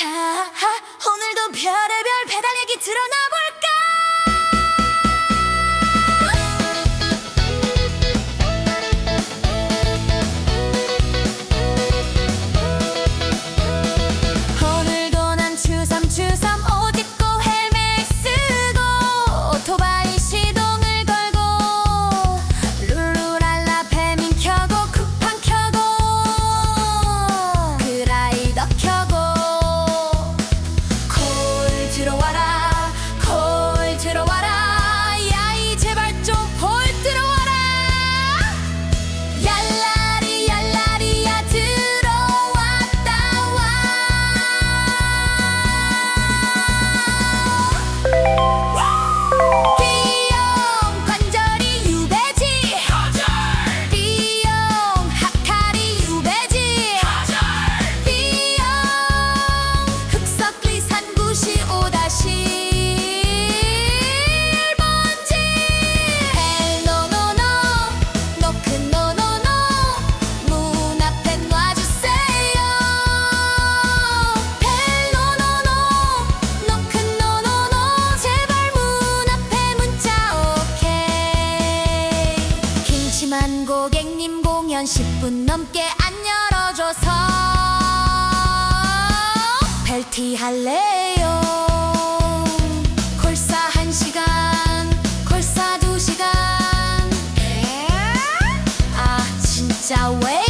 자 오늘도 별의별 배달 얘기 들어나 볼 심한 고객님 공연 10분 넘게 안 열어줘서 벨티 할래요. 콜사 1시간 콜사 2시간. 아 진짜 왜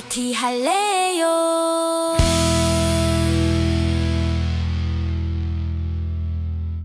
파티 할래요?